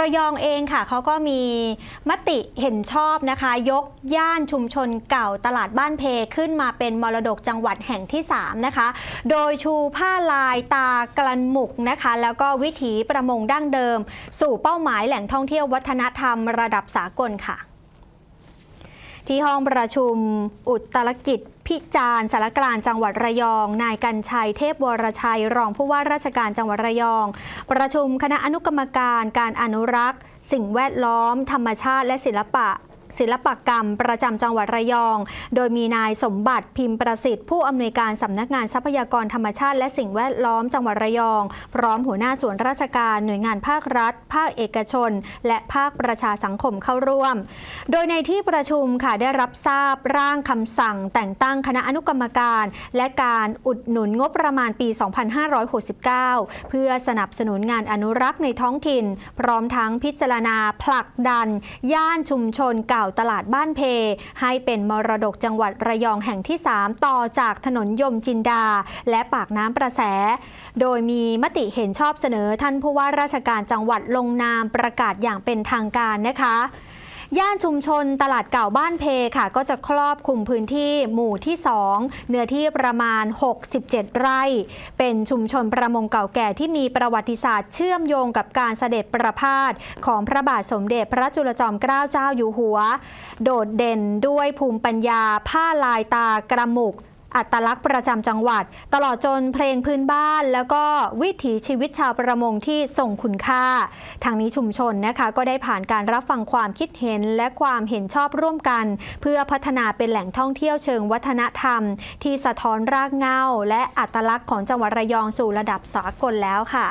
ระยองเองค่ะเขาก็มีมติเห็นชอบนะคะ ยกย่านชุมชนเก่าตลาดบ้านเพขึ้นมาเป็นมรดกจังหวัดแห่งที่ 3 นะคะ โดยชูผ้าลายตากลันหมุกนะคะ แล้วก็วิถีประมงดั้งเดิม สู่เป้าหมายแหล่งท่องเที่ยววัฒนธรรมระดับสากลค่ะ ที่ห้องประชุมอุตรกิจพิจารณ์สารกลางจังหวัดระยอง นายกัญชัยเทพวรชัย รองผู้ว่าราชการจังหวัดระยอง ประชุมคณะอนุกรรมการการอนุรักษ์ สิ่งแวดล้อม ธรรมชาติและศิลปะ ศิลปกรรม ประจำจังหวัดระยอง โดยมีนายสมบัติพิมพ์ประสิทธิ์ ผู้อำนวยการสำนักงานทรัพยากรธรรมชาติ และสิ่งแวดล้อมจังหวัดระยอง พร้อมหัวหน้าส่วนราชการหน่วยงานภาครัฐ ภาคเอกชน และภาคประชาสังคมเข้าร่วม โดยในที่ประชุมค่ะได้รับทราบร่างคำสั่ง แต่งตั้งคณะอนุกรรมการ และการอุดหนุนงบประมาณปี 2569 เพื่อสนับสนุนงานอนุรักษ์ในท้องถิ่น พร้อมทั้งพิจารณาผลักดัน ย่านชุมชนเก่าตลาดบ้านเพ ให้เป็นมรดกจังหวัดระยองแห่งที่ 3 ต่อจากถนนยมจินดา และปากน้ำประแส โดยมีมติเห็นชอบเสนอท่านผู้ว่าราชการจังหวัดลงนามประกาศอย่างเป็นทางการนะคะ ย่านชุมชนตลาดเก่าบ้านเพค่ะ ก็จะครอบคลุมพื้นที่หมู่ที่ 2 เนื้อที่ประมาณ 67 ไร่ เป็นชุมชนประมงเก่าแก่ที่มีประวัติศาสตร์เชื่อมโยงกับการเสด็จประพาสของพระบาทสมเด็จพระจุลจอมเกล้าเจ้าอยู่หัว โดดเด่นด้วยภูมิปัญญาผ้าลายตากระหมุก อัตลักษณ์ประจำจังหวัด ตลอดจนเพลงพื้นบ้าน แล้วก็วิถีชีวิตชาวประมงที่ส่งคุณค่า ทางนี้ชุมชนนะคะ ก็ได้ผ่านการรับฟังความคิดเห็นและความเห็นชอบร่วมกัน เพื่อพัฒนาเป็นแหล่งท่องเที่ยวเชิงวัฒนธรรม ที่สะท้อนรากเหง้า และอัตลักษณ์ของจังหวัดระยองสู่ระดับสากลแล้วค่ะ